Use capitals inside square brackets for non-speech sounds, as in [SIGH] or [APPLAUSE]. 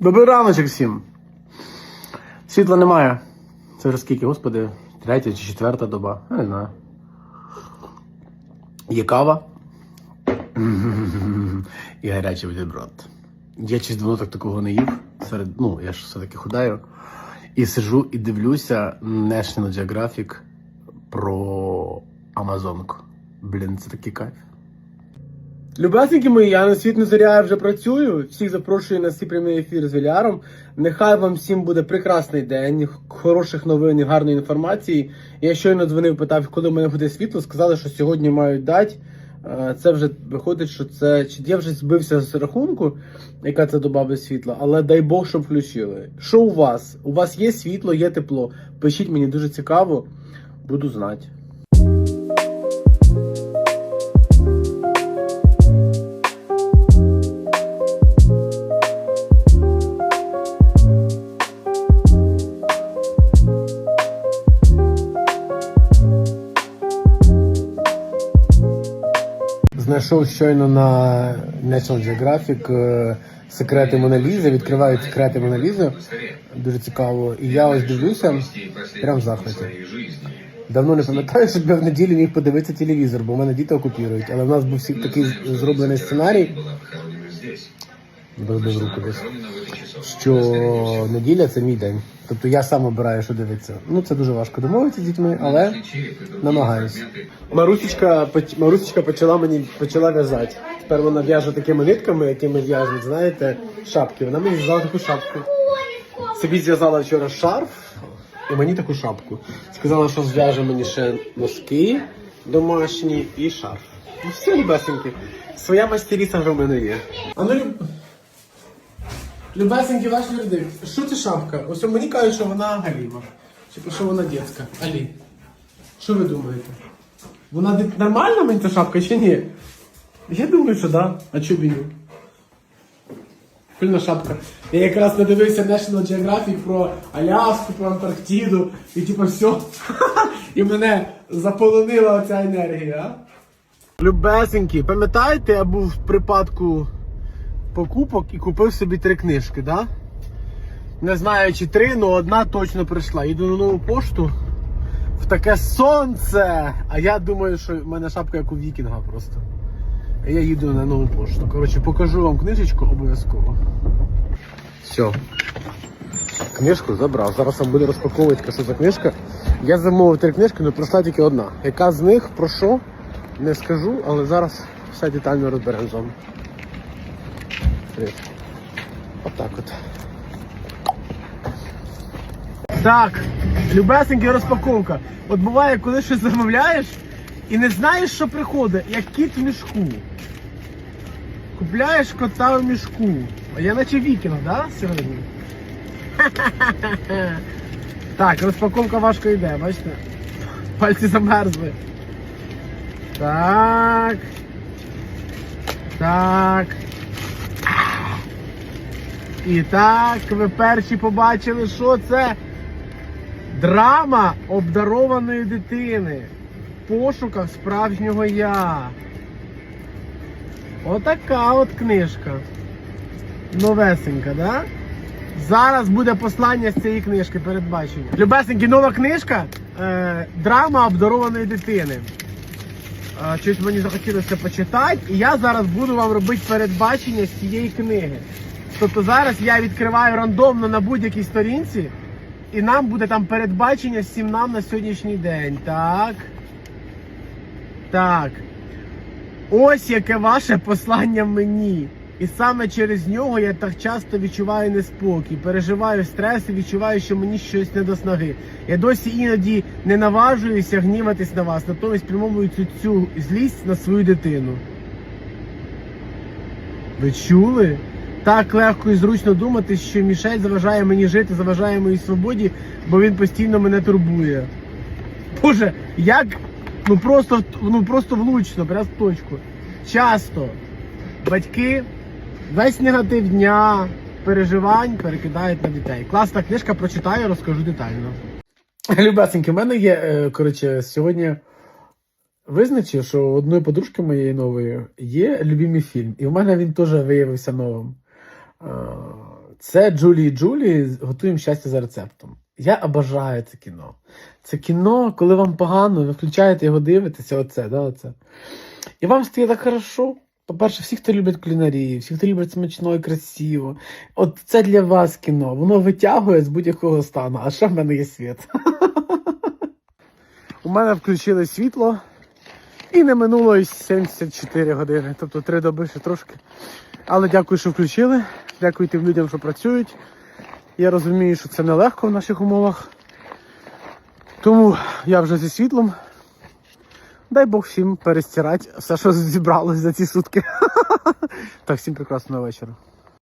Добрий раночок всім. Світла немає. Це вже скільки, господи, третя чи четверта доба. Я не знаю. Є кава. І гарячий бутерброд. Я щось давно так такого не їв. Серед, ну, я ж все-таки худаю. І сижу і дивлюся National Geographic про Амазонку. Блін, це такий кайф. Любесенькі мої, я на світ не зоряю вже працюю. Всіх запрошую на свій прямий ефір з Віляром. Нехай вам всім буде прекрасний день, хороших новин і гарної інформації. Я щойно дзвонив, питав, коли в мене буде світло. Сказали, що сьогодні мають дати. Е, Це вже виходить, що це чи я вже збився з рахунку, яка це доба світла, але дай Бог, щоб включили. Що у вас? У вас є світло, є тепло. Пишіть мені дуже цікаво, буду знати. Знайшов щойно на National Geographic е, секрети Моналізи, відкривають секрети Моналізи. Дуже цікаво. І я ось дивлюся, прям в захваті. Давно не пам'ятаю, щоб я в неділю міг подивитися телевізор, бо в мене діти окупірують. Але в нас був всі такий зроблений сценарій. в руку десь. Що неділя це мій день. Тобто я сам обираю, що дивитися. Ну це дуже важко домовитися з дітьми, але намагаюся. Марусечка, Марусечка почала мені почала в'язати. Тепер вона в'яже такими нитками, якими в'яжуть, знаєте, шапки. Вона мені зв'язала таку шапку. Собі зв'язала вчора шарф і мені таку шапку. Сказала, що зв'яже мені ще носки домашні і шарф. Ну все, любесеньки. Своя мастеріса вже в мене є. А ну, люб... Любесенький ваш вердикт. Що це шапка? Ось мені кажуть, що вона галіма. Чи що вона дітська. Алі. Що ви думаєте? Вона нормальна мені ця шапка чи ні? Я думаю, що да. А чого ні? Прикольна шапка. Я якраз надивився National Geographic про Аляску, про Антарктиду і типу все. [LAUGHS] І мене заполонила оця енергія. Любесенькі, пам'ятаєте, я був в припадку покупок і купив собі три книжки, да? Не знаю, чи три, але одна точно прийшла. Їду на нову пошту в таке сонце. А я думаю, що в мене шапка як у вікінга просто. Я їду на нову пошту. Коротше, покажу вам книжечку обов'язково. Все. Книжку забрав. Зараз вам буде розпаковувати, що за книжка. Я замовив три книжки, але пройшла тільки одна. Яка з них про що? Не скажу, але зараз все детально розберемо з. Привіт. Отак от. Так, любесенька розпаковка. От буває, коли щось замовляєш і не знаєш, що приходить, як кіт в мішку. Купляєш кота в мішку. А я наче вікінг, да, сьогодні? [LAUGHS] Так, розпаковка важко йде, бачите? Пальці замерзли. Так. Так. І так, ви перші побачили, що це драма обдарованої дитини в пошуках справжнього я. Отака от книжка. Новесенька, да? Зараз буде послання з цієї книжки передбачення. Любесенькі, нова книжка. Е, драма обдарованої дитини. Е, щось мені захотілося почитати, і я зараз буду вам робити передбачення з цієї книги. Тобто зараз я відкриваю рандомно на будь-якій сторінці, і нам буде там передбачення всім нам на сьогоднішній день. Так. Так. Ось яке ваше послання мені. І саме через нього я так часто відчуваю неспокій, переживаю стрес і відчуваю, що мені щось не до снаги. Я досі іноді не наважуюся гніватись на вас, натомість спрямовую цю, цю злість на свою дитину. Ви чули? Так легко і зручно думати, що Мішель заважає мені жити, заважає моїй свободі, бо він постійно мене турбує. Боже, як ну просто ну просто влучно, прям в точку. Часто батьки весь негатив дня, переживань перекидають на дітей. Класна книжка, прочитаю, розкажу детально. Любесеньки, в мене є, е, коротше, сьогодні визначив, що у одної подружки моєї нової є любимий фільм, і в мене він теж виявився новим. Це Джулі Джулі готуємо щастя за рецептом. Я обожаю це кіно. Це кіно, коли вам погано, ви включаєте його, дивитеся, оце, да, оце. І вам стає так хорошо. По-перше, всі, хто любить кулінарію, всі, хто любить смачно і красиво. От це для вас кіно. Воно витягує з будь-якого стану. А ще в мене є світ. [LAUGHS] У мене включили світло. І не минуло і 74 години, тобто 3 доби ще трошки. Але дякую, що включили. Дякую тим людям, що працюють. Я розумію, що це нелегко в наших умовах. Тому я вже зі світлом. Дай Бог всім перестирати все, що зібралось за ці сутки. [LAUGHS] Так, всім прекрасного вечора.